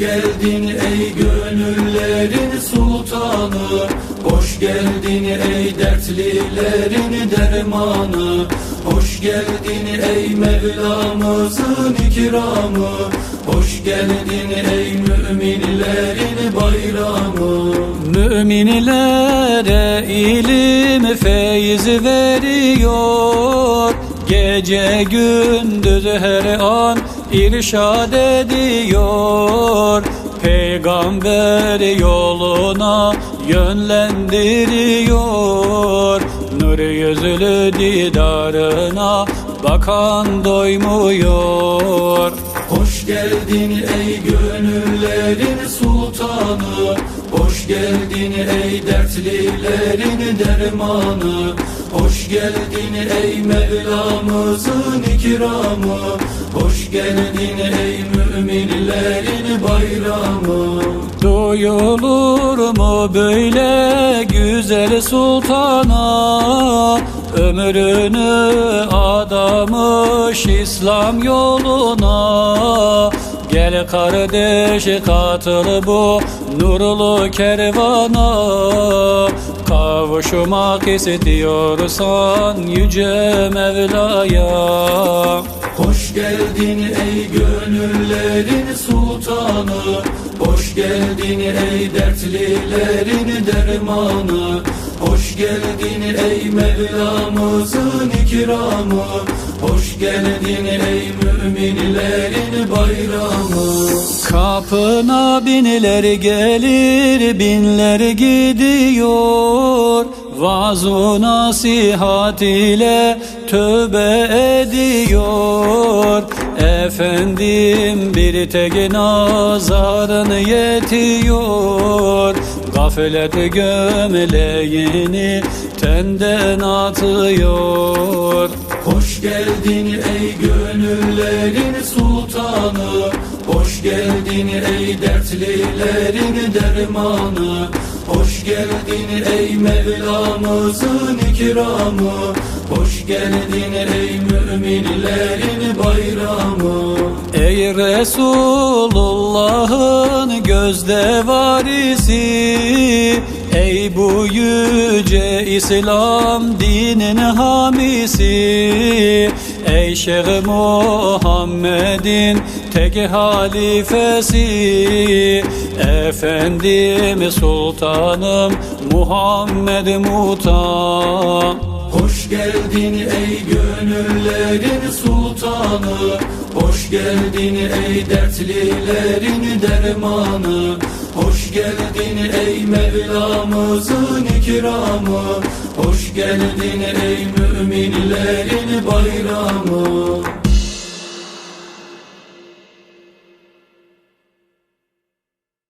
geldin ey gönüllerin sultanı. Hoş geldin ey dertlilerin dermanı. Hoş geldin ey Mevlamızın ikramı. Hoş geldin ey müminlerin bayramı. Müminlere ilim feyiz veriyor. Gece gündüz her an irşad ediyor Peygamber yoluna yönlendiriyor. Nur yüzlü didarına bakan doymuyor. Hoş geldin ey gönüllerin sultanı. Hoş geldin ey dertlilerin dermanı Hoş geldin ey Mevlamızın ikramı. Hoş geldin ey müminlerin bayramı. Duyulur mu böyle güzel sultana? Ömrünü adamış İslam yoluna. Gel kardeş katıl bu nurlu kervana Kavuşmak istiyorsan yüce Mevla'ya. Hoş geldin ey gönüllerin sultanı. Hoş geldin ey dertlilerin dermanı. Hoş geldin ey Mevlamızın ikramı. Hoş geldin ey müminlerin bayramı Kapına binler gelir binler gidiyor. Vaaz-ı nasihat ile tövbe ediyor. Efendim bir tek nazarın yetiyor. Gaflet gömleğini tenden atıyor Hoş geldin ey gönüllerin sultanı. Hoş geldin ey dertlilerin dermanı. Hoş geldin ey Mevlamızın ikramı. Hoş geldin ey müminlerin bayramı. Ey Resulullah'ın gözde varisi Ey bu yüce İslam dinin hamisi Şeyh Muhammed'in tek halifesi. Efendim Sultanım Muhammed Mutam Hoş geldin ey gönüllerin sultanı. Hoş geldin ey dertlilerin dermanı Hoş geldin ey Mevlamızın ikramı. Hoş geldin ey müminlerin bayramı